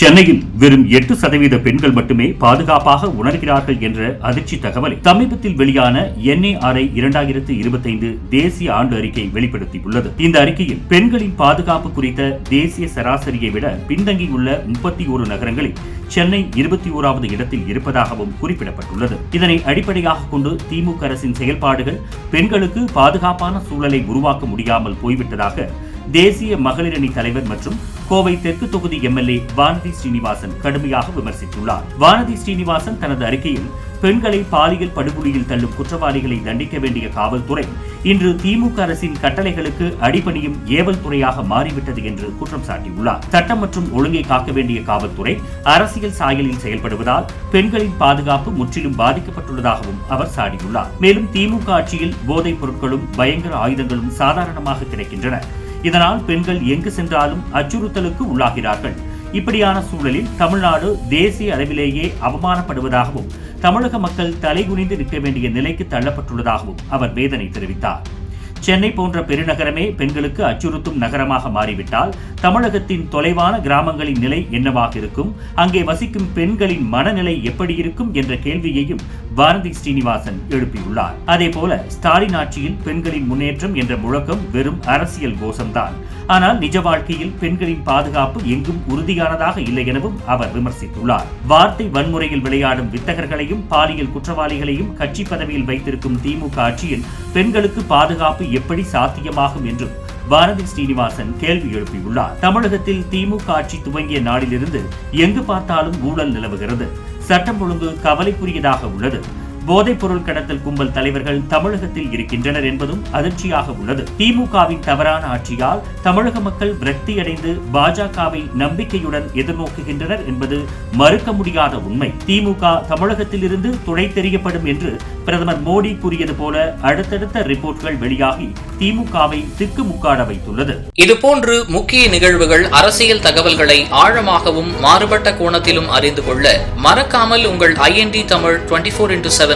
சென்னையில் வெறும் எட்டு சதவீத பெண்கள் மட்டுமே பாதுகாப்பாக உணர்கிறார்கள் என்ற அதிர்ச்சி தகவலை சமீபத்தில் வெளியான என்ஏஆர்ஐ இரண்டாயிரத்து இருபத்தைந்து தேசிய ஆண்டு அறிக்கை வெளிப்படுத்தியுள்ளது. இந்த அறிக்கையில் பெண்களின் பாதுகாப்பு குறித்த தேசிய சராசரியை விட பின்தங்கியுள்ள முப்பத்தி ஒரு நகரங்களில் சென்னை இருபத்தி ஓராவது இடத்தில் இருப்பதாகவும் குறிப்பிடப்பட்டுள்ளது. இதனை அடிப்படையாக கொண்டு திமுக அரசின் செயல்பாடுகள் பெண்களுக்கு பாதுகாப்பான சூழலை உருவாக்க முடியாமல் போய்விட்டதாக தேசிய மகளிரணி தலைவர் மற்றும் கோவை தெற்கு தொகுதி எம்எல்ஏ வானதி ஸ்ரீனிவாசன் கடுமையாக விமர்சித்துள்ளார். வானதி ஸ்ரீனிவாசன் தனது அறிக்கையில் பெண்களை பாலியல் படுகொலியில் தள்ளும் குற்றவாளிகளை தண்டிக்க வேண்டிய காவல்துறை இன்று திமுக அரசின் கட்டளைகளுக்கு அடிபணியும் ஏவல் துறையாக மாறிவிட்டது என்று குற்றம் சாட்டியுள்ளார். சட்டம் மற்றும் ஒழுங்கை காக்க வேண்டிய காவல்துறை அரசியல் சாயலில் செயல்படுவதால் பெண்களின் பாதுகாப்பு முற்றிலும் பாதிக்கப்பட்டுள்ளதாகவும் அவர் சாடியுள்ளார். மேலும் திமுக ஆட்சியில் போதைப் பொருட்களும் பயங்கர ஆயுதங்களும் சாதாரணமாக கிடைக்கின்றன. இதனால் பெண்கள் எங்கு சென்றாலும் அச்சுறுத்தலுக்கு உள்ளாகிறார்கள். இப்படியான சூழலில் தமிழ்நாடு தேசிய அளவிலேயே அவமானப்படுவதாகவும் தமிழக மக்கள் தலைகுனிந்து நிற்க வேண்டிய நிலைக்கு தள்ளப்பட்டுள்ளதாகவும் அவர் வேதனை தெரிவித்தார். சென்னை போன்ற பெருநகரமே பெண்களுக்கு அச்சுறுத்தும் நகரமாக மாறிவிட்டால் தமிழகத்தின் தொலைவான கிராமங்களின் நிலை என்னவாக இருக்கும்? அங்கே வசிக்கும் பெண்களின் மனநிலை எப்படி இருக்கும்? என்ற கேள்வியையும் பாரதி ஸ்ரீனிவாசன் எழுப்பியுள்ளார். அதேபோல ஸ்டாலின் ஆட்சியில் பெண்களின் முன்னேற்றம் என்ற முழக்கம் வெறும் அரசியல் கோஷம்தான். ஆனால் நிஜ வாழ்க்கையில் பெண்களின் பாதுகாப்பு எங்கும் உறுதியானதாக இல்லை எனவும் அவர் விமர்சித்துள்ளார். வார்த்தை வன்முறையில் விளையாடும் வித்தகர்களையும் பாலியல் குற்றவாளிகளையும் கட்சி பதவியில் வைத்திருக்கும் திமுக ஆட்சியில் பெண்களுக்கு பாதுகாப்பு எப்படி சாத்தியமாகும் என்றும் பாரதி ஸ்ரீனிவாசன் கேள்வி எழுப்பியுள்ளார். தமிழகத்தில் திமுக ஆட்சி துவங்கிய நாளிலிருந்து எங்கு பார்த்தாலும் ஊழல் நிலவுகிறது. சட்டம் ஒழுங்கு கவலைக்குரியதாக உள்ளது. போதைப் பொருள் கடத்தல் கும்பல் தலைவர்கள் தமிழகத்தில் இருக்கின்றனர் என்பதும் அதிர்ச்சியாக உள்ளது. திமுகவின் தவறான ஆட்சியால் தமிழக மக்கள் விரக்தியடைந்து பாஜகவை நம்பிக்கையுடன் எதிர்நோக்குகின்றனர் என்பது மறுக்க முடியாத உண்மை. திமுக தமிழகத்திலிருந்து துணை தெரியப்படும் என்று பிரதமர் மோடி கூறியது போல அடுத்தடுத்த ரிப்போர்ட்கள் வெளியாகி திமுகவை திக்குமுக்காட வைத்துள்ளது. இதுபோன்று முக்கிய நிகழ்வுகள் அரசியல் தகவல்களை ஆழமாகவும் மாறுபட்ட கோணத்திலும் அறிந்து கொள்ள மறக்காமல் உங்கள் IND Tamil twenty four into seven